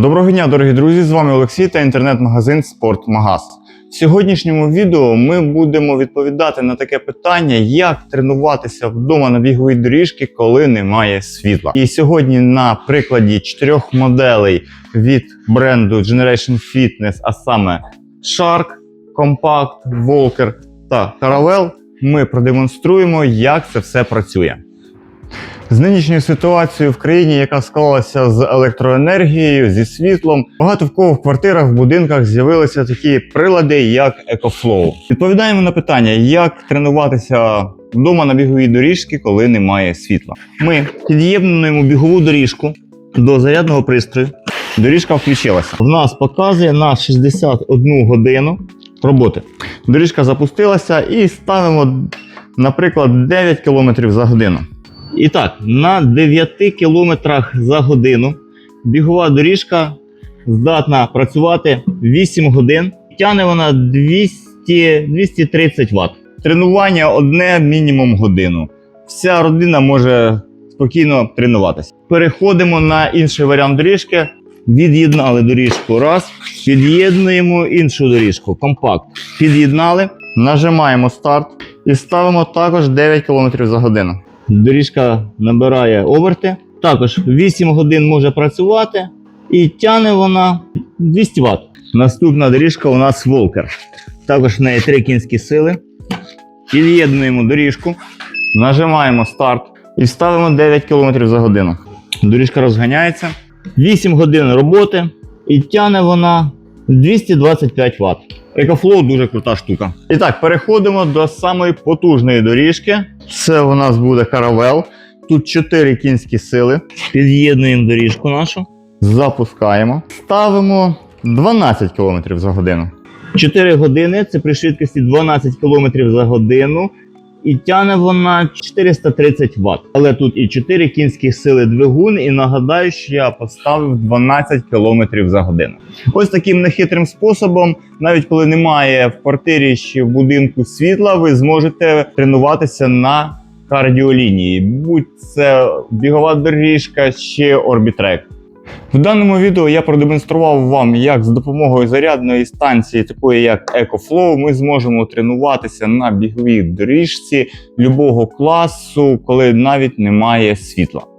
Доброго дня, дорогі друзі! З вами Олексій та інтернет-магазин Спортмагаз. В сьогоднішньому відео ми будемо відповідати на таке питання, як тренуватися вдома на біговій доріжці, коли немає світла. І сьогодні на прикладі чотирьох моделей від бренду Generation Fitness, а саме Shark, Compact, Walker та Caravelle, ми продемонструємо, як це все працює. З нинішньою ситуацією в країні, яка склалася з електроенергією, зі світлом, багато в кого в квартирах, в будинках з'явилися такі прилади, як EcoFlow. Відповідаємо на питання, як тренуватися вдома на біговій доріжці, коли немає світла. Ми під'єднуємо бігову доріжку до зарядного пристрою. Доріжка включилася. В нас показує на 61 годину роботи. Доріжка запустилася і ставимо, наприклад, 9 км за годину. І так, на 9 кілометрах за годину бігова доріжка здатна працювати 8 годин. Тягне вона 200, 230 Вт. Тренування одне мінімум годину. Вся родина може спокійно тренуватися. Переходимо на інший варіант доріжки. Від'єднали доріжку раз, під'єднуємо іншу доріжку, компакт. Під'єднали, нажимаємо старт і ставимо також 9 км за годину. Доріжка набирає оберти. Також 8 годин може працювати і тягне вона 200 Вт. Наступна доріжка у нас Волкер. Також в неї 3 кінські сили. Під'єднуємо доріжку, нажимаємо старт і ставимо 9 км за годину. Доріжка розганяється. 8 годин роботи і тягне вона 225 Вт. EcoFlow дуже крута штука. І так, переходимо до самої потужної доріжки. Це у нас буде каравел. Тут 4 кінські сили. Під'єднуємо доріжку нашу, запускаємо. Ставимо 12 км за годину. 4 години це при швидкості 12 км за годину. І тягне вона 430 Вт. Але тут і 4 кінські сили двигун, і нагадаю, що я поставив 12 км за годину. Ось таким нехитрим способом, навіть коли немає в квартирі чи в будинку світла, ви зможете тренуватися на кардіолінії, будь це бігова доріжка чи орбітрек. В даному відео я продемонстрував вам, як з допомогою зарядної станції, такої як EcoFlow, ми зможемо тренуватися на біговій доріжці любого класу, коли навіть немає світла.